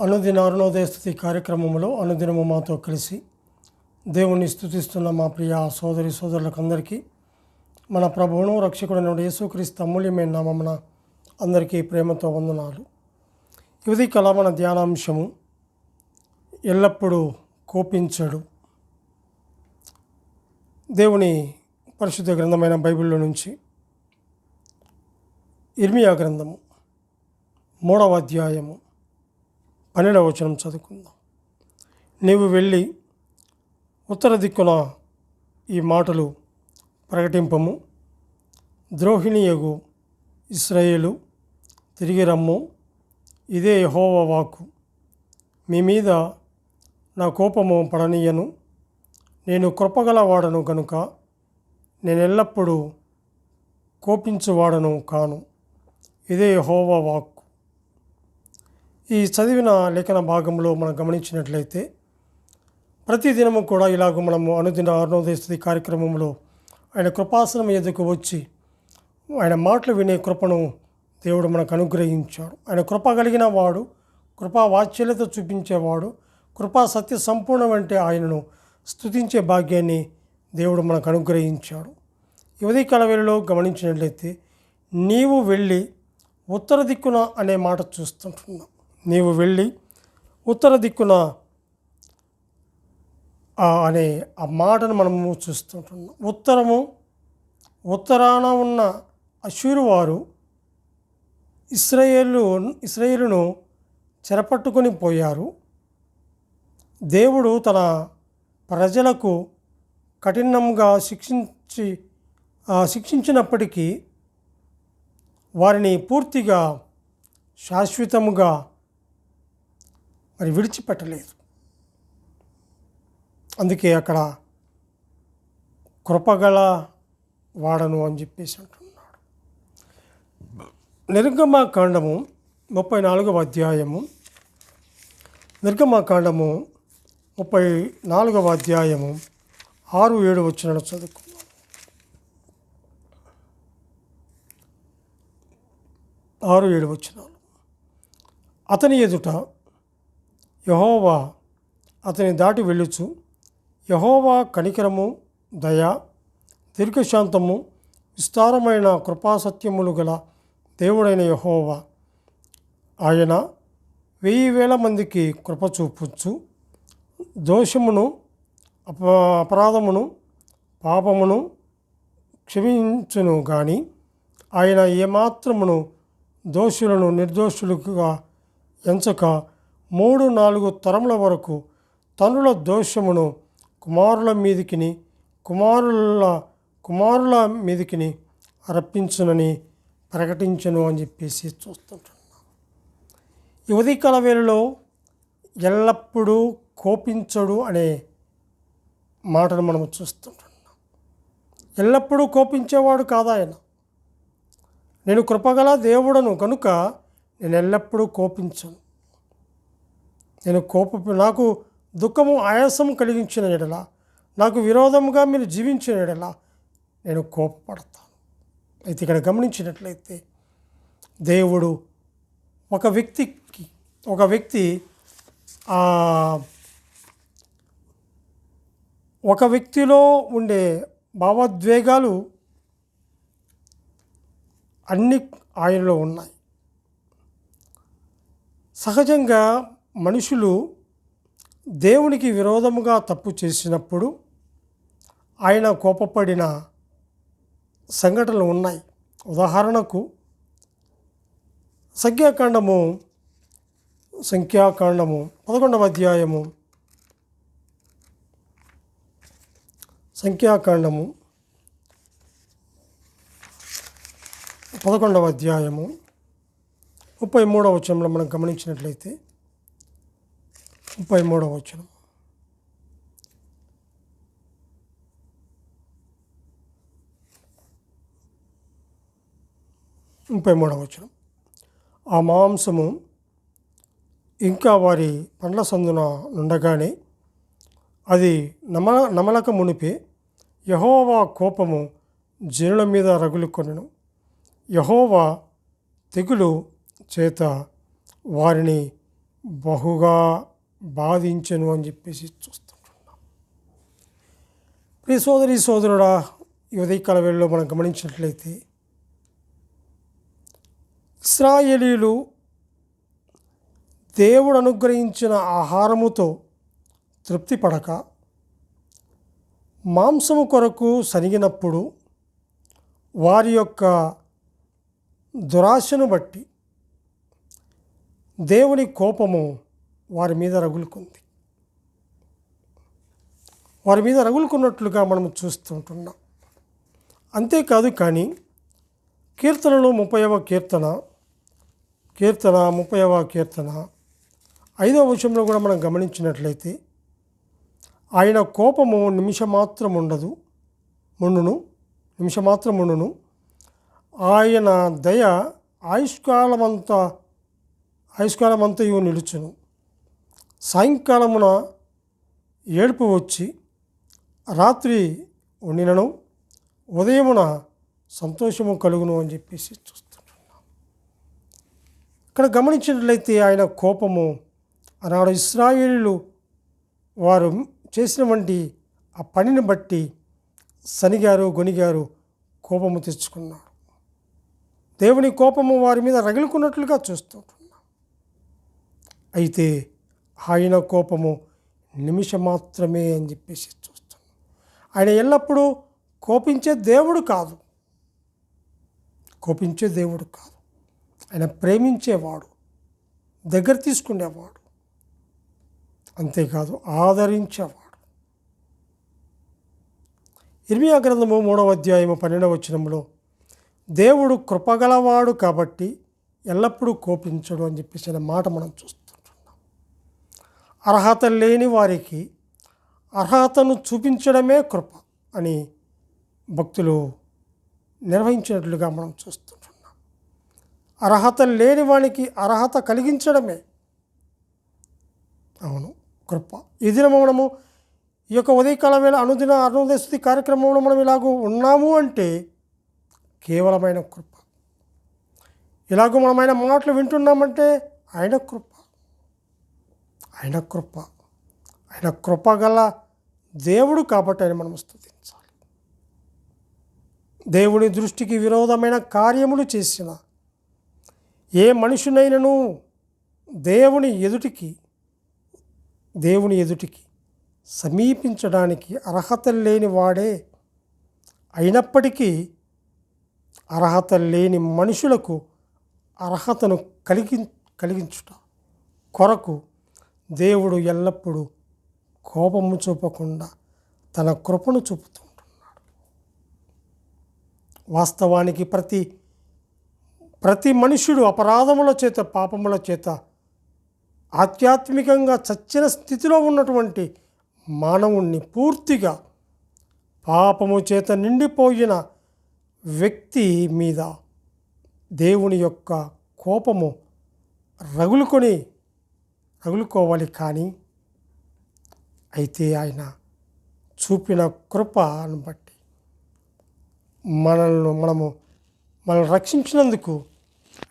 అనుదిన అరుణోదయ స్థుతి కార్యక్రమంలో అనుదినము మాతో కలిసి దేవుణ్ణి స్థుతిస్తున్న మా ప్రియ సోదరి సోదరులకు అందరికీ మన ప్రభువును రక్షకుడైన యేసుక్రీస్తు అమూల్యమైన నామమున అందరికీ ప్రేమతో వందనాలు. ఇది కళ మన ధ్యానాంశము. ఎల్లప్పుడూ కోపించడు. దేవుని పరిశుద్ధ గ్రంథమైన బైబిల్లో నుంచి ఇర్మియా గ్రంథము మూడవ అధ్యాయము. పన్నెండవ వచనం చదువుకుందాం. నీవు వెళ్ళి ఉత్తర దిక్కున ఈ మాటలు ప్రకటింపము. ద్రోహిణియగు ఇస్రాయేలు తిరిగి రమ్ము. ఇదే యహోవ వాక్కు. మీ మీద నా కోపము పడనీయను. నేను కృపగలవాడను కనుక నేను ఎల్లప్పుడూ కోపించువాడను కాను. ఇదే హోవ వాక్కు. ఈ చదివిన లేఖన భాగంలో మనం గమనించినట్లయితే ప్రతిదినము కూడా ఇలాగ మనము అనుదిన అరుణోదయ స్థితి కార్యక్రమంలో ఆయన కృపాసనం ఎదుకు వచ్చి ఆయన మాటలు వినే కృపను దేవుడు మనకు అనుగ్రహించాడు. ఆయన కృప కలిగిన వాడు కృపా వాత్సల్యత చూపించేవాడు కృపా సత్య సంపూర్ణం అంటే ఆయనను స్తుతించే భాగ్యాన్ని దేవుడు మనకు అనుగ్రహించాడు. యువతి కలవేలలో గమనించినట్లయితే నీవు వెళ్ళి ఉత్తర దిక్కున అనే మాట చూస్తుంటున్నాం. నీవు వెళ్ళి ఉత్తర దిక్కున అనే ఆ మాటను మనము చూస్తుంటున్నాం. ఉత్తరము ఉత్తరాన ఉన్న అశూరు వారు ఇస్రాయేలు ఇస్రాయేలును చెరపట్టుకొని పోయారు. దేవుడు తన ప్రజలకు కఠినంగా శిక్షించి శిక్షించినప్పటికీ వారిని పూర్తిగా శాశ్వతముగా మరి విడిచిపెట్టలేదు. అందుకే అక్కడ కృపగల వాడను అని చెప్పేసి అంటున్నాడు. నిర్గమాకాండము ముప్పై నాలుగవ అధ్యాయము నిర్గమాకాండము ముప్పై నాలుగవ అధ్యాయము ఆరు ఏడు వచ్చిన చదువుకు ఆరు ఏడు వచ్చినాలు. అతని ఎదుట యహోవా అతని దాటి వెళ్ళుచు. యహోవా కనికరము దయ దీర్ఘశాంతము విస్తారమైన కృపాసత్యములు గల దేవుడైన యహోవా. ఆయన వెయ్యి వేల మందికి కృప చూపొచ్చు దోషమును అప అపరాధమును పాపమును క్షమించును కానీ ఆయన ఏమాత్రమును దోషులను నిర్దోషులుగా ఎంచక మూడు నాలుగు తరముల వరకు తనుల దోషమును కుమారుల మీదికిని కుమారుల కుమారుల మీదికిని అర్పించునని ప్రకటించను అని చెప్పేసి చూస్తుంటున్నాం. ఈ ఉదయకాల వేళలో ఎల్లప్పుడూ కోపించడు అనే మాటను మనం చూస్తుంటున్నాం. ఎల్లప్పుడూ కోపించేవాడు కాదా ఆయన. నేను కృపగల దేవుడను కనుక నేను ఎల్లప్పుడూ కోపించను. నేను కోప నాకు దుఃఖము ఆయాసం కలిగించిన ఎడల నాకు విరోధముగా మీరు జీవించిన ఎడల నేను కోపపడతాను. అయితే ఇక్కడ గమనించినట్లయితే దేవుడు ఒక వ్యక్తికి ఒక వ్యక్తి ఒక వ్యక్తిలో ఉండే భావోద్వేగాలు అన్ని ఆయనలో ఉన్నాయి. సహజంగా మనుషులు దేవునికి విరోధముగా తప్పు చేసినప్పుడు ఆయన కోపపడిన సంఘటనలు ఉన్నాయి. ఉదాహరణకు సంఖ్యాకాండము సంఖ్యాకాండము పదకొండవ అధ్యాయము సంఖ్యాకాండము పదకొండవ అధ్యాయము ముప్పై మూడవ వచనంలో మనం గమనించినట్లయితే ముప్పై మూడవ వచనం. ముప్పై మూడవ వచనం. ఆ మాంసము ఇంకా వారి పండ్ల సందున నుండగానే అది నమ నమలక మునిపే యహోవా కోపము జనుల మీద రగులుకొనెను. యహోవా తెగులు చేత వారిని బహుగా బాధించను అని చెప్పేసి చూస్తుంటున్నాం. ప్రియ సోదరి సోదరుడా ఉదయకాల వేళలో మనం గమనించినట్లయితే ఇస్రాయేలీలు దేవుడు అనుగ్రహించిన ఆహారముతో తృప్తి పడక మాంసము కొరకు సనిగినప్పుడు వారి యొక్క దురాశను బట్టి దేవుని కోపము వారి మీద రగులుకుంది. వారి మీద రగులుకున్నట్లుగా మనం చూస్తుంటున్నాం అంతేకాదు కానీ కీర్తనలు ముప్పైవ కీర్తన కీర్తన ముప్పైవ కీర్తన ఐదవ విషయంలో కూడా మనం గమనించినట్లయితే ఆయన కోపము నిమిషమాత్రం ఉండదు ముండును నిమిషమాత్రం ఉండును ఆయన దయ ఆయుష్కాలమంతా ఆయుష్కాలమంతయు నిలుచును. సాయంకాలమున ఏడుపు వచ్చి రాత్రి ఉండినను ఉదయమున సంతోషము కలుగును అని చెప్పేసి చూస్తుంటున్నాం. ఇక్కడ గమనించినట్లయితే ఆయన కోపము ఆనాడు ఇస్రాయేలీలు వారు చేసినటువంటి ఆ పనిని బట్టి శనిగారు గొనిగారు కోపము తెచ్చుకున్నారు. దేవుని కోపము వారి మీద రగులుకున్నట్లుగా చూస్తుంటున్నాం. అయితే ఆయన కోపము నిమిషం మాత్రమే అని చెప్పేసి చూస్తాం. ఆయన ఎల్లప్పుడూ కోపించే దేవుడు కాదు. కోపించే దేవుడు కాదు. ఆయన ప్రేమించేవాడు. దగ్గర తీసుకునేవాడు. అంతేకాదు ఆదరించేవాడు. ఇర్మియా గ్రంథము మూడవ అధ్యాయము పన్నెండవ వచనంలో దేవుడు కృపగలవాడు కాబట్టి ఎల్లప్పుడూ కోపించడు అని చెప్పేసి ఆయన మాట మనం చూస్తాం. అర్హత లేని వారికి అర్హతను చూపించడమే కృప అని భక్తులు నిర్వహించినట్లుగా మనం చూస్తుంటున్నాం. అర్హత లేని వానికి అర్హత కలిగించడమే అవును కృప. ఈ దినము మనము ఈ యొక్క ఉదయకాల వేళ అనుదిన అరుణోదయ స్థుతి కార్యక్రమంలో మనం ఇలాగూ ఉన్నాము అంటే కేవలమైన కృప. ఇలాగ మనం ఆయన మాటలు వింటున్నామంటే ఆయన కృప. ఆయన కృప. ఆయన కృప గల దేవుడు కాబట్టి ఆయన మనం స్థుతించాలి దేవుని దృష్టికి విరోధమైన కార్యములు చేసిన ఏ మనుషునైనను దేవుని ఎదుటికి దేవుని ఎదుటికి సమీపించడానికి అర్హత లేని వాడే అయినప్పటికీ అర్హత లేని మనుషులకు అర్హతను కలిగి కలిగించుట కొరకు దేవుడు ఎల్లప్పుడూ కోపము చూపకుండా తన కృపను చూపుతుంటున్నాడు. వాస్తవానికి ప్రతి ప్రతి మనుష్యుడు అపరాధముల చేత పాపముల చేత ఆధ్యాత్మికంగా చచ్చిన స్థితిలో ఉన్నటువంటి మానవుణ్ణి పూర్తిగా పాపము చేత నిండిపోయిన వ్యక్తి మీద దేవుని యొక్క కోపము రగులుకొని రగులుకోవాలి కానీ అయితే ఆయన చూపిన కృపను బట్టి మనల్ని మనము మనల్ని రక్షించినందుకు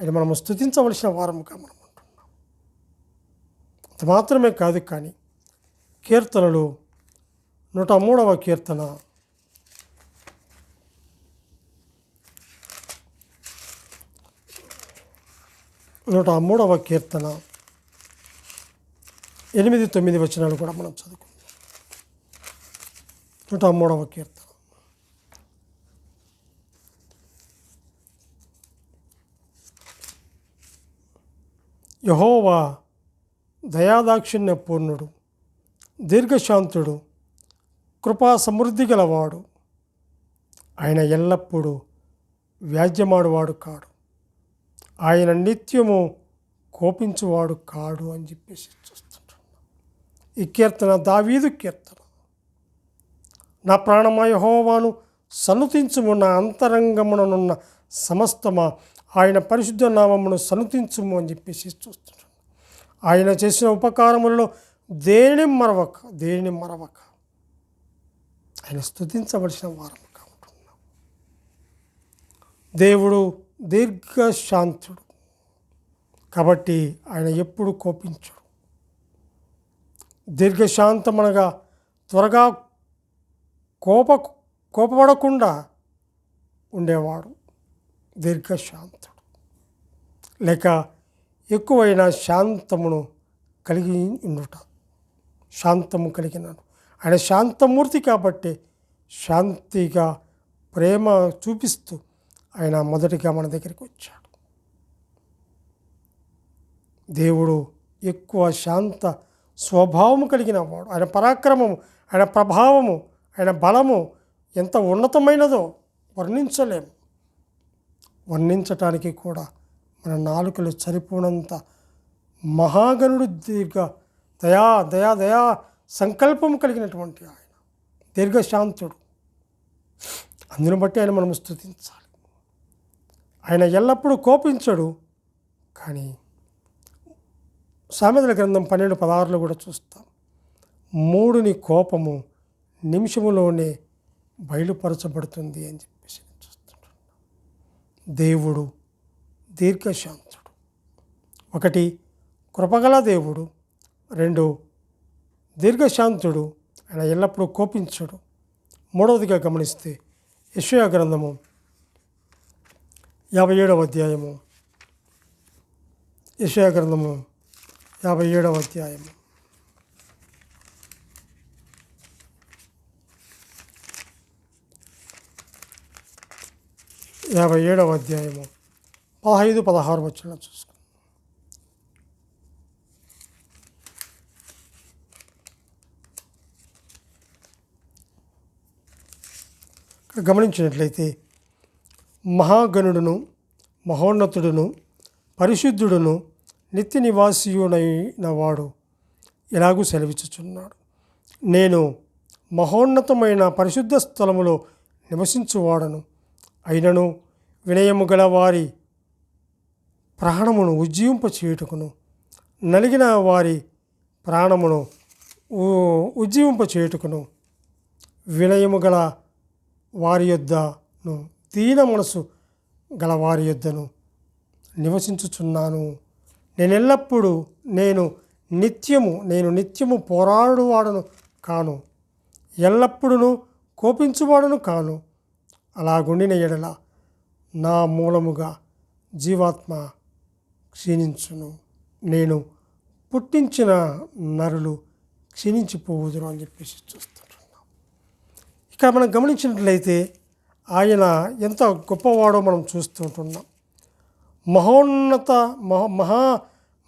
ఆయన మనము స్థుతించవలసిన వారముగా మనం ఉంటున్నాం. అంత మాత్రమే కాదు కానీ కీర్తనలు నూట మూడవ కీర్తన. నూట మూడవ కీర్తన. ఎనిమిది తొమ్మిది వచనాలు కూడా మనం చదువుకుందాం. నూట మూడవ కీర్తన. యహోవా దయాదాక్షిణ్య పూర్ణుడు దీర్ఘశాంతుడు కృపా సమృద్ధి గలవాడు. ఆయన ఎల్లప్పుడూ వ్యాజ్యమాడువాడు కాడు. ఆయన నిత్యము కోపించువాడు కాడు అని చెప్పేసి చూస్తాం. ఈ కీర్తన దావీదు కీర్తన. నా ప్రాణమయ హోవాను నా అంతరంగముననున్న సమస్తమా ఆయన పరిశుద్ధ నామమును సనుతించుము అని చెప్పేసి చూస్తున్నాను ఆయన చేసిన ఉపకారములలో దేనిని మరవక దేనిని మరవక? ఆయన స్థుతించవలసిన వారముగా ఉంటున్నాం. దేవుడు దీర్ఘశాంతుడు. కాబట్టి ఆయన ఎప్పుడు కోపించడు. దీర్ఘశాంతమనగా త్వరగా కోప కోపపడకుండా ఉండేవాడు దీర్ఘశాంతుడు. లేక ఎక్కువైన శాంతమును కలిగి ఉండుట శాంతము కలిగినాడు ఆయన శాంతమూర్తి కాబట్టి శాంతిగా ప్రేమ చూపిస్తూ ఆయన మొదటిగా మన దగ్గరికి వచ్చాడు. దేవుడు ఎక్కువ శాంత స్వభావము కలిగిన వాడు. ఆయన పరాక్రమము ఆయన ప్రభావము ఆయన బలము ఎంత ఉన్నతమైనదో వర్ణించలేము. వర్ణించటానికి కూడా మన నాలుకలు సరిపోనంత మహాగణుడు దీర్ఘ దయా దయా దయా సంకల్పం కలిగినటువంటి ఆయన. దీర్ఘశాంతుడు. అందును బట్టి ఆయన మనం స్థుతించాలి ఆయన ఎల్లప్పుడూ కోపించడు కానీ సామెతల గ్రంథం పన్నెండు పదహారులో కూడా చూస్తాం. మూడుని కోపము నిమిషములోనే బయలుపరచబడుతుంది అని చెప్పేసి చూస్తుంటున్నాం. దేవుడు దీర్ఘశాంతుడు. ఒకటి కృపగల దేవుడు. రెండు దీర్ఘశాంతుడు ఆయన ఎల్లప్పుడూ కోపించడు. మూడవదిగా గమనిస్తే యశయ గ్రంథము యాభై ఏడవ అధ్యాయము. యశయ గ్రంథము యాభై ఏడవ అధ్యాయము యాభై ఏడవ అధ్యాయము. పదహైదు పదహారు వచ్చిన చూసుకుందాం. గమనించినట్లయితే మహాగణుడును మహోన్నతుడును పరిశుద్ధుడును నిత్య నివాసియుడైన వాడు ఎలాగూ సెలవిచ్చుచున్నాడు. నేను మహోన్నతమైన పరిశుద్ధ స్థలములో నివసించువాడను. అయినను వినయము గల వారి ప్రాణమును ఉజ్జీవింప చేయుటకును. నలిగిన వారి ప్రాణమును ఉ- ఉజ్జీవింప చేయుటకును. వినయము గల వారి యొద్దను దీన మనసు గల వారి యొద్దను నివసించుచున్నాను. నేను ఎల్లప్పుడూ నేను నిత్యము నేను నిత్యము పోరాడువాడను కాను. ఎల్లప్పుడూ కోపించువాడను కాను. అలాగుండిన ఎడల నా మూలముగా జీవాత్మ క్షీణించును. నేను పుట్టించిన నరులు క్షీణించిపోవుదురు అని చెప్పేసి చూస్తుంటున్నాం. ఇక్కడ మనం గమనించినట్లయితే ఆయన ఎంత గొప్పవాడో మనం చూస్తుంటున్నాం. మహోన్నత మహా మహా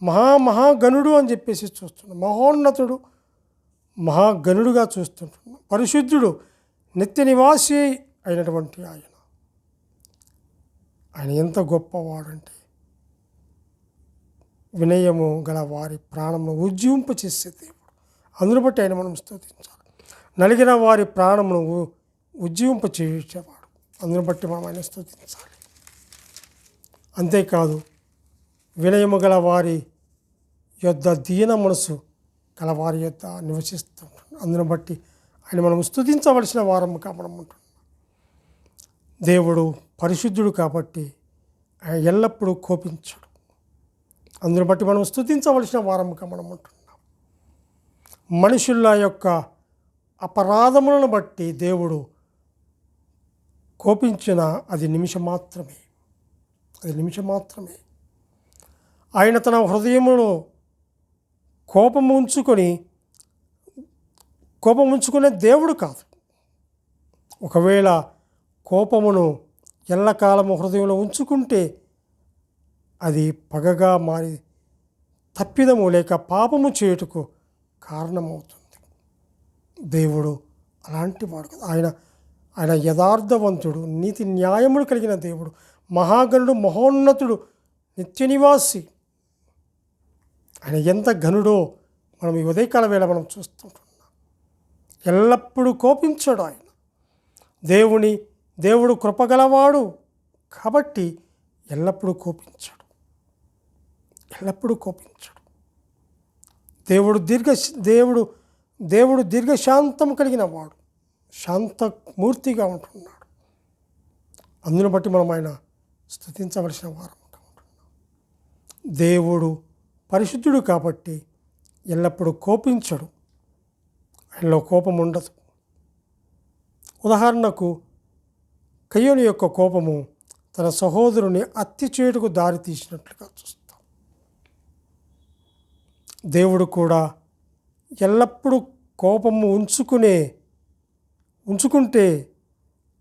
మహా మహాగణుడు అని చెప్పేసి చూస్తున్నాం మహోన్నతుడు మహాగణుడుగా చూస్తుంటున్నాం పరిశుద్ధుడు నిత్య నివాసి అయినటువంటి ఆయన. ఆయన ఎంత గొప్పవాడంటే వినయము గల వారి ప్రాణమును ఉజ్జీవింప చేసే దేవుడు. అందును బట్టి ఆయన మనం స్తోతించాలి. నలిగిన వారి ప్రాణమును ఉ- ఉజ్జీవింప చేసేవాడు. అందును బట్టి మనం ఆయన స్తుతించాలి. అంతేకాదు వినయము గల వారి యొద్ద దీన మనసు గలవారి వారి నివసిస్తూ అందును బట్టి ఆయన మనం స్తుతించవలసిన వారముగా మనం ఉంటున్నాం. దేవుడు పరిశుద్ధుడు కాబట్టి ఆయన ఎల్లప్పుడూ కోపించడు. అందును బట్టి మనం స్థుతించవలసిన వారముగా మనం ఉంటున్నాం. మనుషుల యొక్క అపరాధములను బట్టి దేవుడు కోపించిన అది నిమిషం మాత్రమే. అది నిమిషం మాత్రమే. ఆయన తన హృదయంలో కోపం ఉంచుకొని కోపం ఉంచుకునే దేవుడు కాదు. ఒకవేళ కోపమును ఎల్లకాలము హృదయంలో ఉంచుకుంటే అది పగగా మారి తప్పిదము లేక పాపము చేయుటకు కారణమవుతుంది. దేవుడు అలాంటి వాడు ఆయన ఆయన యథార్థవంతుడు నీతి న్యాయములు కలిగిన దేవుడు. మహాగణుడు మహోన్నతుడు నిత్య నివాసి ఆయన ఎంత ఘనుడో మనం ఈ ఉదయకాల వేళ మనం చూస్తుంటున్నాం. ఎల్లప్పుడూ కోపించాడు ఆయన. దేవుని దేవుడు కృపగలవాడు కాబట్టి ఎల్లప్పుడూ కోపించాడు. ఎల్లప్పుడూ కోపించాడు. దేవుడు దీర్ఘ దేవుడు దేవుడు దీర్ఘశాంతం కలిగిన వాడు. శాంతమూర్తిగా ఉంటున్నాడు. అందును బట్టి మనం ఆయన స్థుతించవలసిన వారం దేవుడు పరిశుద్ధుడు కాబట్టి ఎల్లప్పుడూ కోపించడు. ఆయనలో కోపం ఉండదు. ఉదాహరణకు కయ్యోని యొక్క కోపము తన సహోదరుని అత్తి చేయుటకు దారి తీసినట్లుగా చూస్తాం. దేవుడు కూడా ఎల్లప్పుడూ కోపము ఉంచుకునే ఉంచుకుంటే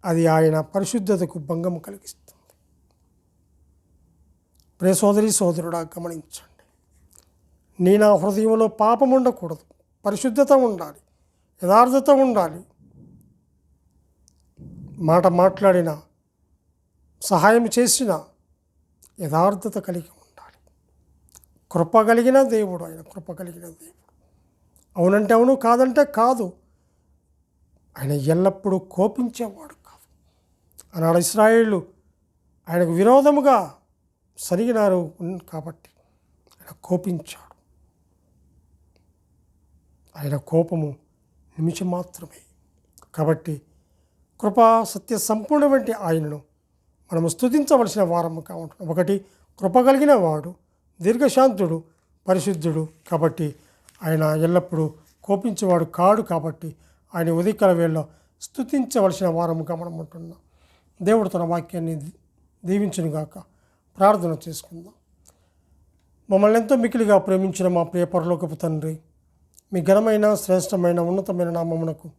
అది ఆయన పరిశుద్ధతకు భంగం కలిగిస్తుంది. ప్రే సోదరి సోదరుడా గమనించండి. నీ నా హృదయంలో పాపం ఉండకూడదు. పరిశుద్ధత ఉండాలి. యథార్థత ఉండాలి. మాట మాట్లాడిన సహాయం చేసిన యథార్థత కలిగి ఉండాలి. కృప కలిగిన దేవుడు ఆయన కృప కలిగిన దేవుడు. అవునంటే అవును కాదంటే కాదు. ఆయన ఎల్లప్పుడూ కోపించేవాడు కాదు. అన్నాడు ఇస్రాయేళ్ళు ఆయనకు విరోధముగా సరిగినారు ఉన్- కాబట్టి ఆయన కోపించాడు. ఆయన కోపము నిమిషం మాత్రమే. కాబట్టి కృపా సత్య సంపూర్ణ వంటి ఆయనను మనము స్తుతించవలసిన వారము కావుంటున్నాం ఒకటి కృప కలిగిన వాడు దీర్ఘశాంతుడు పరిశుద్ధుడు కాబట్టి ఆయన ఎల్లప్పుడూ కోపించేవాడు కాడు కాబట్టి ఆయన ఉదయకాల వేళలో స్థుతించవలసిన వారముగా మనం ఉంటున్నాం. దేవుడు తన వాక్యాన్ని దీవించునుగాక. ప్రార్థన చేసుకుందాం. మమ్మల్ని ఎంతో మికిలిగా ప్రేమించిన మా ప్రియ పరలోకపు తండ్రి మీ ఘనమైన శ్రేష్టమైన ఉన్నతమైన నామమునకు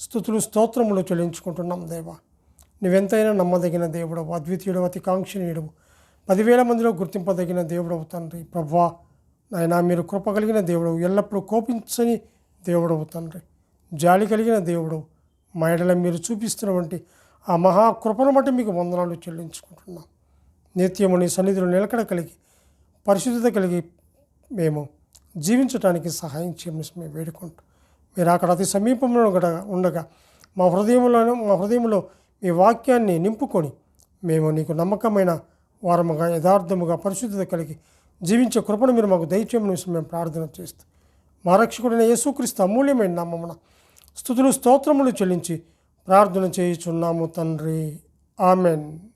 స్థుతులు స్తోత్రములు చెల్లించుకుంటున్నాం దేవా. నువ్వెంతైనా నమ్మదగిన దేవుడవు అద్వితీయుడు అతి కాంక్షణీయుడవు పదివేల మందిలో గుర్తింపదగిన దేవుడవు తండ్రి. ప్రభా నాయన మీరు కృప కలిగిన దేవుడు ఎల్లప్పుడూ కోపించని దేవుడవు తండ్రి. జాలి కలిగిన దేవుడు మా ఎడల మీరు చూపిస్తున్నటువంటి ఆ మహా కృపను బట్టి మీకు వందనాలు చెల్లించుకుంటున్నాం. నిత్యము నీ సన్నిధిలో నిలకడ కలిగి పరిశుద్ధత కలిగి మేము జీవించడానికి సహాయం చేయమని మేము వేడుకుంటూ మీరు అక్కడ అతి సమీపంలో ఉండగా ఉండగా మా హృదయంలోనూ మా హృదయంలో మీ వాక్యాన్ని నింపుకొని మేము నీకు నమ్మకమైన వారముగా యథార్థముగా పరిశుద్ధత కలిగి జీవించే కృపను మీరు మాకు దయచేయమని మేము ప్రార్థన చేస్తూ మా రక్షకుడైన యేసుక్రీస్తు అమూల్యమైన నామమున స్థుతులు స్తోత్రములు చెల్లించి ప్రార్థన చేయుచున్నాము తండ్రి. ఆమెన్.